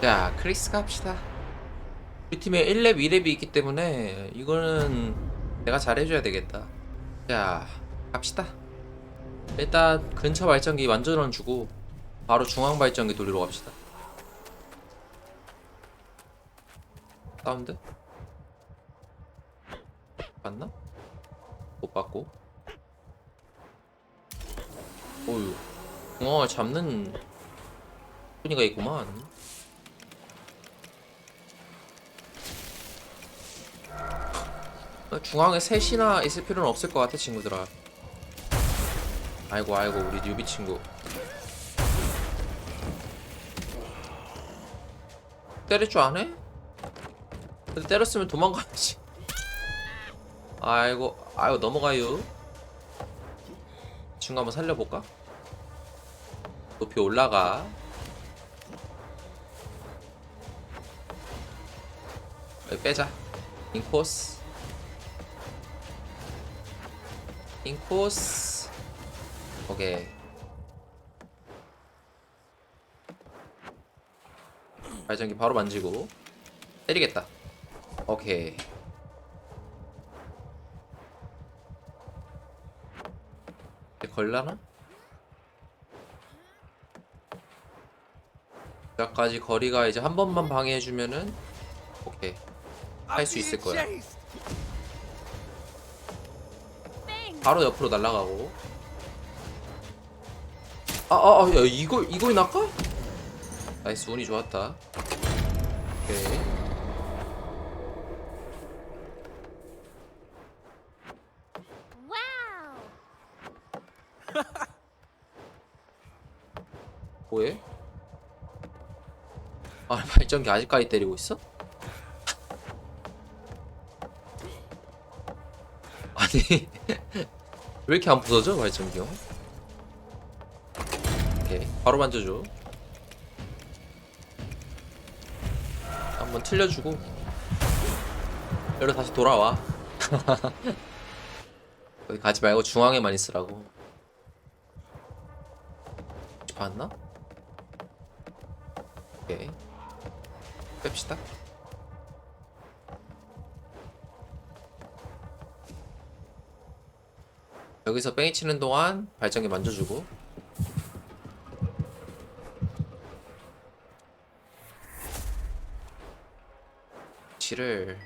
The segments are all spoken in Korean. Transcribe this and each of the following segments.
자, 크리스 갑시다. 우리 팀에 1렙, 2렙이 있기 때문에 이거는 내가 잘해줘야 되겠다. 자, 갑시다. 일단 근처 발전기 완전원 주고 바로 중앙 발전기 돌리러 갑시다. 사운드? 봤나? 못 봤고. 오유, 중앙을 잡는 소리가 있구만. 중앙에 셋이나 있을 필요는 없을 것 같아 친구들아. 아이고 아이고 우리 뉴비 친구. 때릴 줄 아네? 근데 때렸으면 도망가야지. 아이고 아이고 넘어가요. 친구 한번 살려볼까? 높이 올라가. 빼자. 인코스 인코스. 오케이. 발전기 바로 만지고. 때리겠다. 오케이. 걸라나? 여기까지 거리가 이제 한 번만 방해해주면은 오케이. 할 수 있을 거야 바로 옆으로 날아가고 아아아 야 이걸 이걸 낚아? 나이스 운이 좋았다 오케이 와우. 뭐해? 아 발전기 아직까지 때리고 있어? 아니 왜 이렇게 안 부서져 발전기요? 오케이 바로 만져줘. 한번 틀려주고. 여기로 다시 돌아와. 거기 가지 말고 중앙에만 있으라고. 봤나? 오케이. 뺍시다 여기서 뺑이 치는 동안 발전기 만져주고. 치를.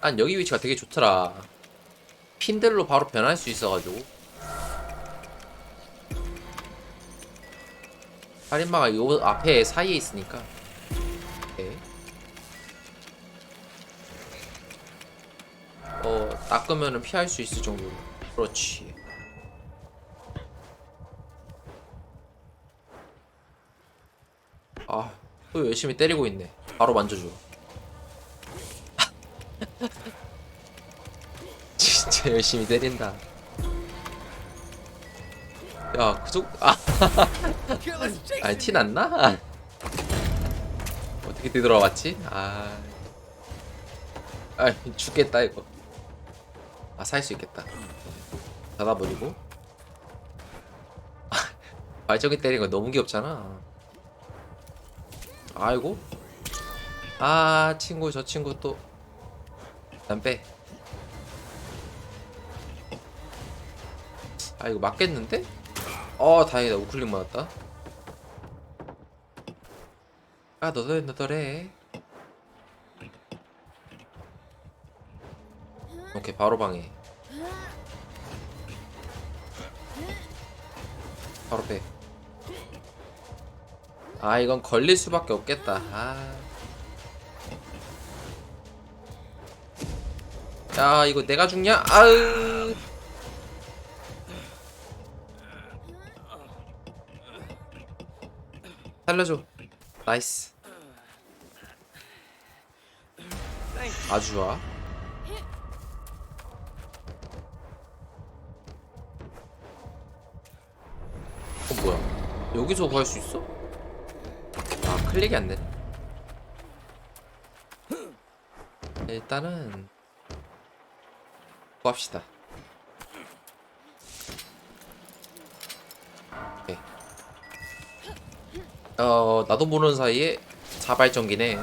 난 여기 위치가 되게 좋더라. 핀들로 바로 변할 수 있어가지고. 살인마가 요 앞에 사이에 있으니까 닦으면은 피할 수 있을 정도로. 그렇지. 아또 열심히 때리고 있네. 바로 만져줘. 진짜 열심히 때린다. 야 그쪽 아. 아니 티 났나? 어떻게 뒤돌아왔지? 아, 아 죽겠다 이거. 아 살 수 있겠다. 닫아버리고. 아, 발전기 때리는 거 너무 귀엽잖아. 아이고. 아 친구 저 친구 또. 난 빼. 아 이거 맞겠는데? 어 다행이다 우클릭 맞았다. 아 너더래 오케이 바로 방해. 바로 빼 아 이건 걸릴 수밖에 없겠다. 아. 야 이거 내가 죽냐? 아으 살려줘. 나이스. 아주 좋아 여기서 구할 수 있어? 아 클릭이 안 돼. 일단은 구합시다. 오케이. 어 나도 모르는 사이에 자발전기네.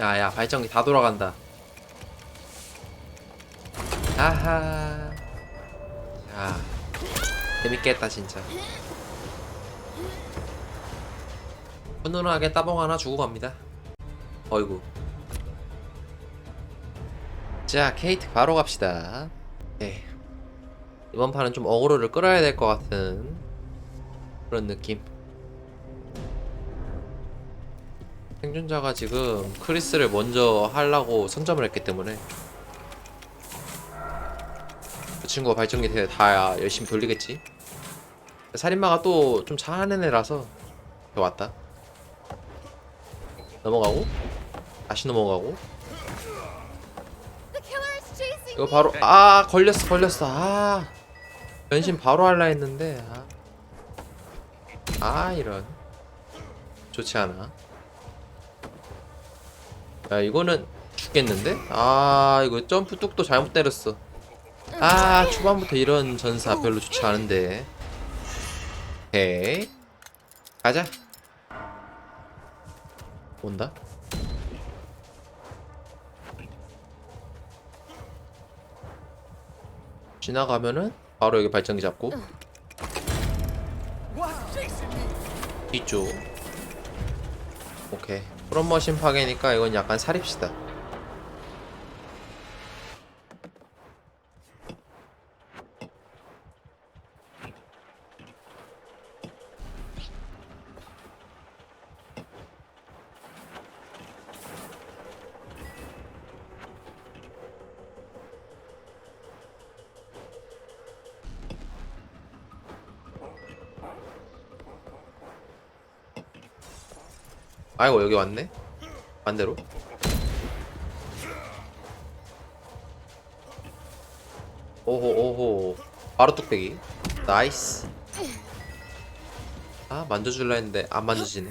야야 발전기 다 돌아간다. 아하. 야 재밌겠다 진짜. 훈훈하게 따봉 하나 주고 갑니다. 어이구. 자 케이트 바로 갑시다. 네. 이번 판은 좀 어그로를 끌어야 될 것 같은 그런 느낌 생존자가 지금 크리스를 먼저 하려고 선점을 했기 때문에 그 친구가 발전기 대- 다 열심히 돌리겠지. 살인마가 또 좀 잘하는 애라서 왔다. 넘어가고 다시 넘어가고. 이거. 바로 아 걸렸어 걸렸어. 아 변신 바로 할라 했는데 아, 아 이런. 좋지 않아 야 이거는 죽겠는데? 아 이거 점프 뚝도 잘못 때렸어. 아 초반부터 이런 전사 별로 좋지 않은데. 오케이. 가자. 온다. 지나가면은 바로 여기 발전기 잡고. 뒤쪽. 오케이 프롬머신 파괴니까 이건 약간 사립시다 아이고 여기 왔네. 반대로. 오호 오호. 바로 뚝배기. 나이스. 아 만져줄라 했는데 안 만져지네.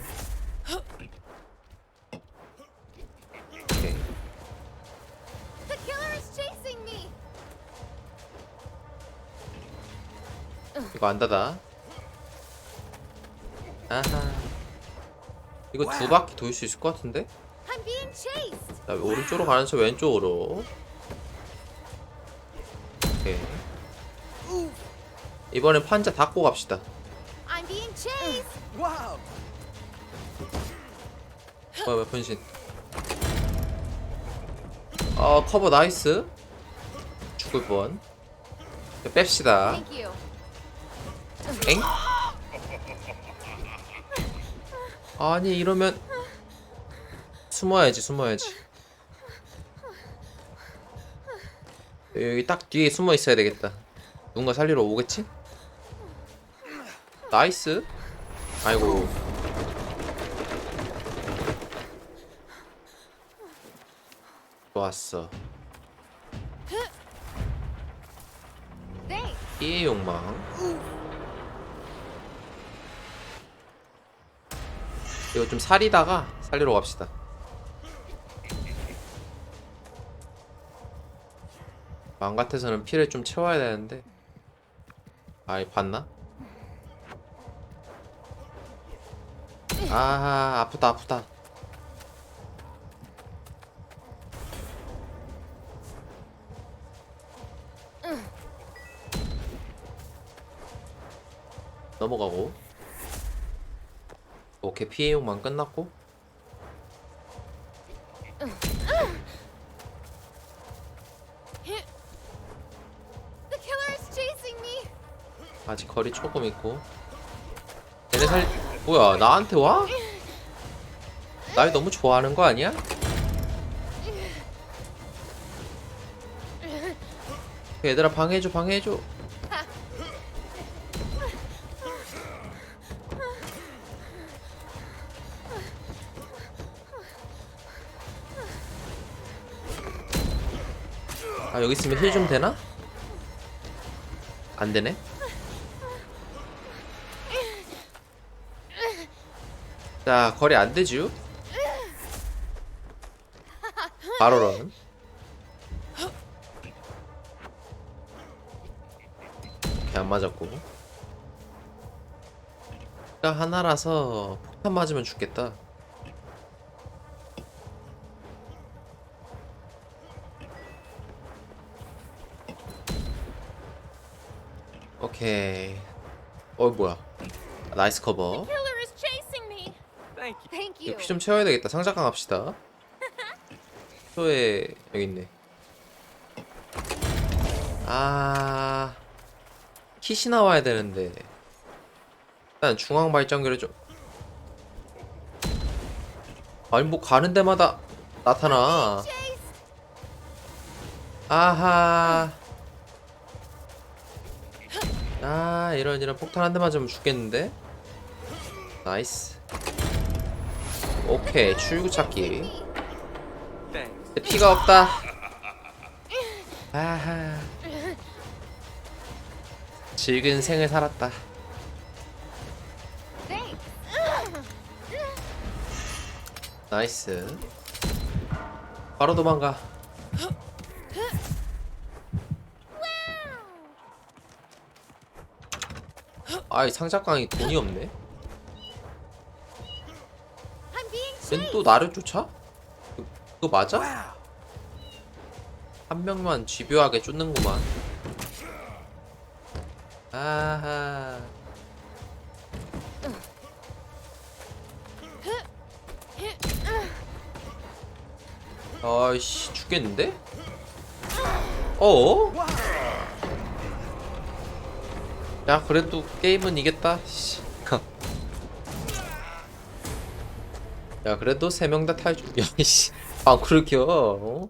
이거 안 닫아. 아하 이거 두 바퀴 돌 수 있을 것 같은데? I'm being chased. 자, 오른쪽으로 가는 척 왼쪽으로. 오케이. 이번엔 판자 닫고 갑시다. I'm being chased. Wow! 뭐야, 왜 분신? 어, 커버 나이스. 죽을 뻔. 자, 뺍시다. 엥? 아니, 이러면. 숨어야지, 숨어야지. 여기 딱 뒤에 숨어 있어야 되겠다. 누군가 살리러 오겠지? 나이스. 아이고. 좋았어. Thanks. 피해 욕망. 이거 좀 살이다가 살리러 갑시다. 마음 같아서는 피를 좀 채워야 되는데. 아이 봤나? 아 아프다 아프다. 넘어가고. 오케이 피해 욕망 끝났고. 아직 거리 조금 있고. 얘네 살 뭐야 나한테 와? 날 너무 좋아하는 거 아니야? 얘들아 방해해줘 방해해줘 아 여기 있으면 힐 좀 되나? 안 되네 자 거리 안 되죠? 바로런 이렇게 안 맞았고 가 하나라서 폭탄 맞으면 죽겠다 오케이 어 뭐야 나이스 커버. 피좀 채워야 되겠다. 상자강 합시다. 소에 여기 있네. 아 킷이 나와야 되는데 일단 중앙 발전기를 좀 아니 뭐 가는 데마다 나타나. 아하. 아 이런 이런 폭탄 한 대 맞으면 죽겠는데. 나이스. 오케이 출구 찾기. 근데 피가 없다. 아하. 즐근 생을 살았다. 나이스. 바로 도망가. 아이 상자깡이 돈이 없네. I'm being 쟨 chased. 또 나를 쫓아? 그- 그거 맞아? 한 명만 집요하게 쫓는구만. 아하. 아이씨 죽겠는데? 어? 야 그래도 게임은 이겼다. 씨. 야 그래도 세 명 다 탈출. 야이씨. 아 그렇게요? 어?